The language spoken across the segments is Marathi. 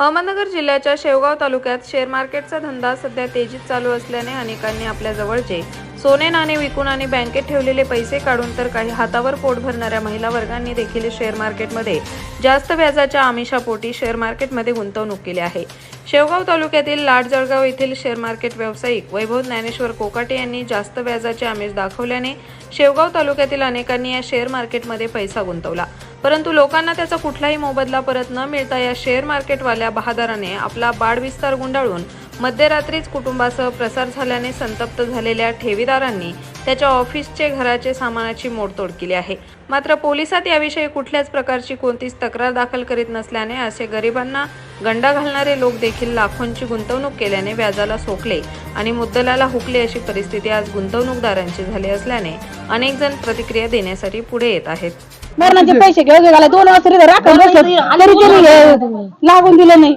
अहमदनगर जिल्ह्याच्या शेवगाव तालुक्यात शेअर मार्केटचा धंदा सध्या तेजीत चालू असल्याने अनेकांनी आपल्या जवळचे सोने नाणे विकून आणि बँकेत ठेवलेले पैसे काढून तर काही हातावर पोट भरणाऱ्या महिला वर्गांनी देखील शेअर मार्केटमध्ये जास्त व्याजाच्या आमिषापोटी शेअर मार्केटमध्ये गुंतवणूक केली आहे. शेवगाव तालुक्यातील लाडजळगाव येथील शेअर मार्केट व्यावसायिक वैभव ज्ञानेश्वर कोकाटे यांनी जास्त व्याजाचे आमिष दाखवल्याने शेवगाव तालुक्यातील अनेकांनी या शेअर मार्केटमध्ये पैसा गुंतवला. परंतु लोकांना त्याचा कुठलाही मोबदला परत न मिळता या शेअर मार्केटवाल्या बहादराने आपला बाडविस्तार गुंडाळून मध्यरात्रीच कुटुंबासह प्रसार झाल्याने संतप्त झालेल्या ठेवीदारांनी त्याच्या ऑफिसचे घराचे सामानाची मोडतोड केली आहे. मात्र पोलिसात याविषयी कुठल्याच प्रकारची कोणतीच तक्रार दाखल करीत नसल्याने असे गरिबांना गंडा घालणारे लोक देखील लाखोंची गुंतवणूक केल्याने व्याजाला सोकले आणि मुद्दलाला हुकले अशी परिस्थिती आज गुंतवणूकदारांची झाली असल्याने अनेक जण प्रतिक्रिया देण्यासाठी पुढे येत आहेत. मरणाचे पैसे घेऊ गेला दोन वर्ष तिथे राखून बसलो तरी तरी लागून दिलं नाही.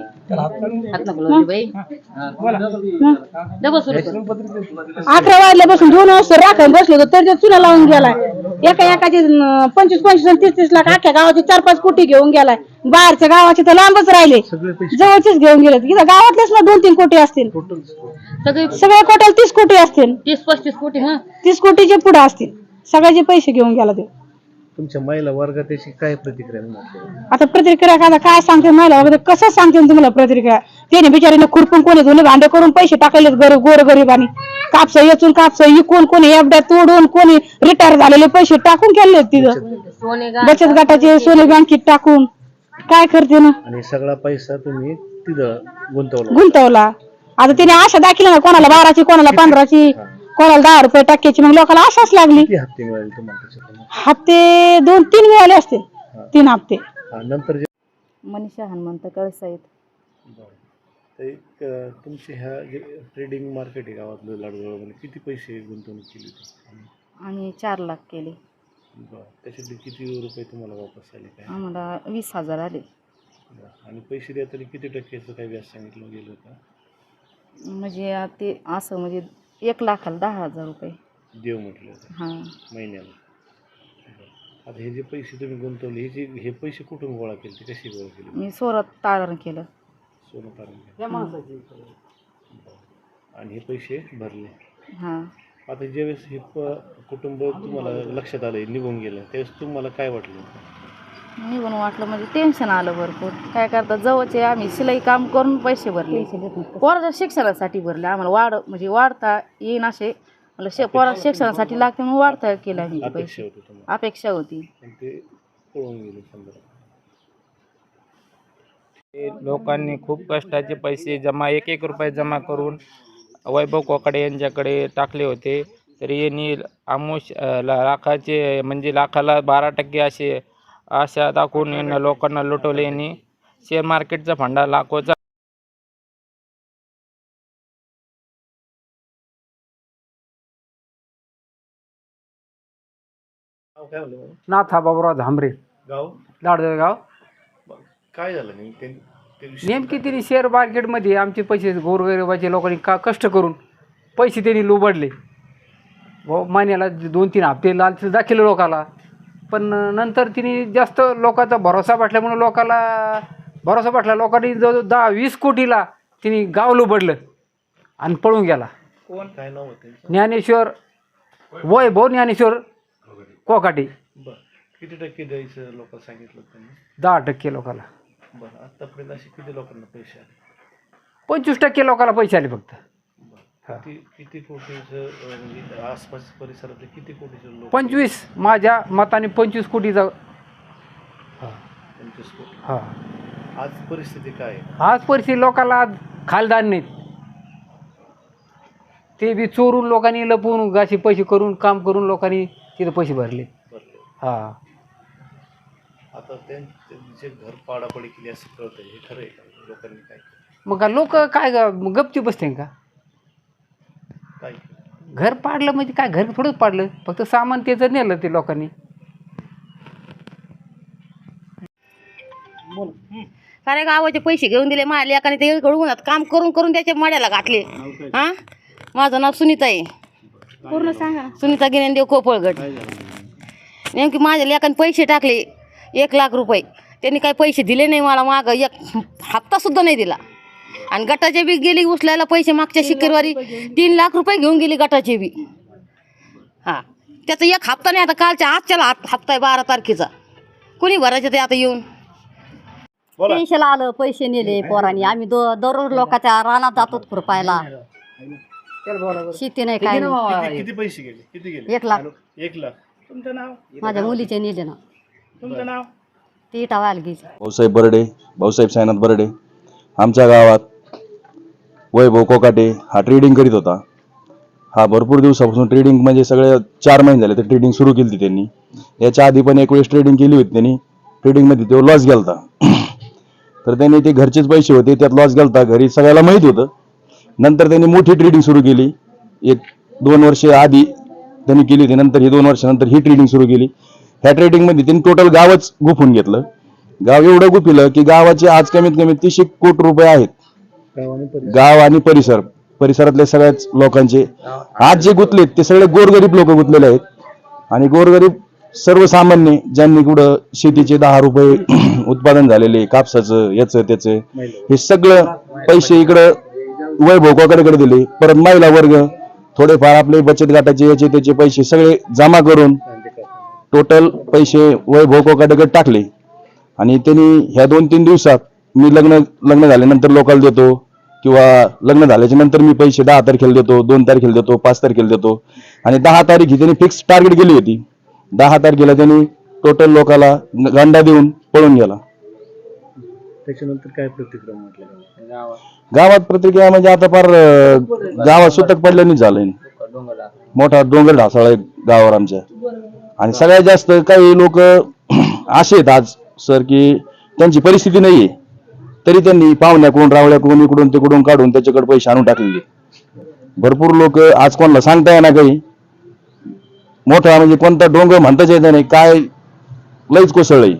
अकरा वाजल्यापासून दोन वाजता राखून बसलो होतो तरी चुना लावून गेलाय एका एकाचे पंचवीस पंचवीस आणि तीस तीस लाख अख्ख्या गावाचे चार पाच कोटी घेऊन गेलाय. बाहेरच्या गावाचे तर लांबच राहिले. जवळचेच घेऊन गेले. इथं गावातलेच ना दोन तीन कोटी असतील. सगळे सगळ्या कोट्याला तीस कोटी असतील. तीस पस्तीस कोटी हा. तीस कोटीचे पुढे असतील. सगळ्याचे पैसे घेऊन गेला ते. तुमच्या महिला वर्गात त्याची काय प्रतिक्रिया? आता प्रतिक्रिया काय काय सांगते मला वगैरे कसं सांगते तुम्हाला प्रतिक्रिया? त्याने बिचारीने खुरपून कोणी धुणे भांडे करून पैसे टाकले गरीब गोर गरिबांनी कापस येचून कापस विकून कोणी एवढ्या तोडून कोणी रिटायर झालेले पैसे टाकून केले तिथं. बचत गटाचे सोने बँकेत टाकून. काय करते ना आणि सगळा पैसा तुम्ही तिथं गुंतवला. गुंतवला. आता तिने आशा दाखली ना कोणाला बाराची कोणाला पंधराची? कोणाला दहा रुपये टाक्याची मग लोकांना आशाच लागली. किती हप्ते मिळाले तुम्हाला त्याच्यातून? हप्ते दोन तीन मिळाले असतील तीन हप्ते. हा, नंतर जे मनीषा हनुमंत कळसाईत. ते एक, अं, तुमचे ह्या जे ट्रेडिंग मार्केट आहे गावातलं लाडगावमध्ये किती पैसे गुंतवणूक केली होती? आम्ही चार लाख केले. बरं. त्याच्यातले किती रुपये तुम्हाला वापस आले काय? आम्हाला वीस हजार आले. बरं. आणि पैसे द्या तरी किती टक्क्याचं काही व्याज सांगितलं गेलं होतं? म्हणजे ते असं म्हणजे एक लाखाला दहा हजार रुपये. देव म्हटलं होतं. हां. महिन्याला. बरं. आता हे जे पैसे तुम्ही गुंतवले हे जे हे पैसे कुठून गोळा केले ते कसे गोळा केले? मी सोरात तारण केलं. सोनं तारण आणि हे पैसे भरले. हां. आता ज्यावेळेस हे प कुटुंब तुम्हाला लक्षात आलं निघून गेलं त्यावेळेस तुम्हाला काय वाटलं? निघून वाटलं म्हणजे टेन्शन आलं भरपूर. काय करतात जवळचे आम्ही शिलाई काम करून पैसे भरले. पोराच्या शिक्षणासाठी भरले. आम्हाला वाढ म्हणजे वाढता येईन असे. मला शे पोरा शिक्षणासाठी लागते म्हणून वाढता केलं अपेक्षा पैसे. अपेक्षा होती पण ते लोकांनी खूप कष्टाचे पैसे जमा एक एक रुपये जमा करून वैभव कोकडे यांच्याकडे टाकले होते. तरी यांनी ला- लाखाचे म्हणजे लाखाला बारा टक्के असे आशा दाखवून यांना लोकांना लुटवले यांनी. शेअर मार्केटचा फंडा लाखोचा काय म्हणलं? नाथा बाबुराव झांबरे गाव? लाडजळगाव काय झालं नाही ते ते विषय- नेमकी तिने शेअर मार्केटमध्ये आमचे पैसे गोरगरिबाचे लोकांनी का कष्ट करून पैसे त्यांनी लुबडले. व महिन्याला दोन तीन हप्ते लालच दाखवले लोकाला. पण नंतर तिने जास्त लोकांचा भरोसा वाटल्यामुळे लोकाला भरोसा वाटला. लोकांनी जवळ दहा वीस कोटीला तिने गाव लुबडलं आणि पळून गेला. कोण? काय नाव होतं त्यांचं? ज्ञानेश्वर वैभव ज्ञानेश्वर कोकाटे. बरं. किती टक्के द्यायचं लोकांना सांगितलं त्यांनी? दहा टक्के लोकाला. बरं आतापर्यंत असे किती लोकांना पैसे आले? पंचवीस टक्के लोकाला पैसे आले फक्त. किती किती कोटीचं म्हणजे आसपास परिसरातले किती कोटीचे लोक? पंचवीस. माझ्या मताने पंचवीस कोटीचा पंचवीस कोटी. हा. आज परिस्थिती काय? आहे आज परिस्थिती लोकांना आज खालदार नाहीत. ते बी चोरून लोकांनी लपवून गाशी पैसे करून काम करून लोकांनी तिथं पैसे भरले. बरं हा. आता त्यां- त्यांचे घर पाडापडी केली असं कळतंय. हे खरं आहे का? लोकांनी काय केलं? मग लोक काय ग- गपची बसते का? घर पाडलं म्हणजे काय? घर थोडंच पाडलं. फक्त सामान त्याचं नेलं ते लोकांनी. सारे गावाचे पैसे घेऊन दिले माझ्या लेकाने ते उन्हात काम करून करून त्याच्या मड्याला घातले. हा? माझं नाव सुनीता आहे पूर्ण सांगा. सुनीता गिरेंदेव कोपळगड. नेमकी माझ्या लेकाने पैसे टाकले एक लाख रुपये. त्यांनी काही पैसे दिले नाही मला माग एक हप्ता सुद्धा नाही दिला. आणि गटाचे बी गेली उचलायला पैसे मागच्या शुक्रवारी तीन लाख रुपये घेऊन गेली गटाचे बी. हां. त्याचा एक हप्ता नाही आता कालच्या आजच्याला हप- हप्ता आहे बारा तारखेचा. कोणी भरायचं ते आता येऊन? बोला. पेन्शन आलं पैसे नेले पोरांनी. आम्ही दो दररोज लोकांच्या रानात जातो खुरपायला शेती नाही काय नाही. किती पैसे गेले? किती गेले? एक लाख. एक लाख. माझ्या मुलीचे नेले ना. ती टावायला गेली भाऊसाहेब बर्डे भाऊसाहेब साईनाथ बर्डे. आमच्या गावात वैभव कोकाटे हा ट्रेडिंग करीत होता. हा भरपूर दिवसापासून ट्रेडिंग म्हणजे सगळे चार महिने झाले तर ट्रेडिंग सुरू केली होती त्यांनी. याच्या आधी पण एक वेळेस ट्रेडिंग केली होती त्यांनी. ट्रेडिंगमध्ये तो लॉस गेला होता तर त्यांनी ते घरचेच पैसे होते त्यात लॉस गेला होता घरी सगळ्याला माहीत होतं. नंतर त्यांनी मोठी ट्रेडिंग सुरू केली. एक दोन वर्ष आधी त्यांनी केली होती. नंतर ही दोन वर्षानंतर ही ट्रेडिंग सुरू केली. ह्या ट्रेडिंगमध्ये त्यांनी टोटल गावच गुफून घेतलं. गाव एवढं गुपिलं की गावाचे आज कमीत कमी तीसशे कोटी रुपये आहेत. गाव आणि परिसर परिसरातल्या सगळ्याच लोकांचे. आज जे गुंतलेत ते सगळे गोरगरीब लोक गुंतलेले आहेत. आणि गोरगरीब सर्वसामान्य ज्यांनी कुठं शेतीचे दहा रुपये उत्पादन झालेले कापसाचं याचं त्याचं हे सगळं पैसे इकडं वैभवकाकडे दिले. परत महिला वर्ग थोडेफार आपले बचत गटाचे याचे त्याचे पैसे सगळे जमा करून टोटल पैसे वैभवकाकडे टाकले. आणि त्यांनी ह्या दोन तीन दिवसात मी लग्न लग्न झाल्यानंतर लोकांना देतो किंवा लग्न झाल्याच्यानंतर मी पैसे दहा तारखेला देतो दोन तारखेला देतो पाच तारखेला देतो. आणि दहा तारीख ही त्यांनी फिक्स टार्गेट केली होती. दहा तारखेला त्यांनी टोटल लोकाला गंडा देऊन पळून गेला. त्याच्यानंतर काय प्रतिक्रिया म्हटलं गावात? प्रतिक्रिया म्हणजे आता फार गावात सुतक पडल्याने झालंय. मोठा डोंगर ढासळा आहे गावावर आमच्या. आणि सगळ्यात जास्त काही लोक असे आहेत आज. सर की त्यांची परिस्थिती नाहीये. तरी त्यांनी पाहुण्याकडून रावळ्याकडून इकडून तिकडून काढून त्याच्याकडे पैसे आणून टाकलेले. भरपूर लोक आज कोणाला सांगता येणार काही? मोठा म्हणजे कोणता डोंगर म्हणताच येत नाही. काय लईच कोसळलं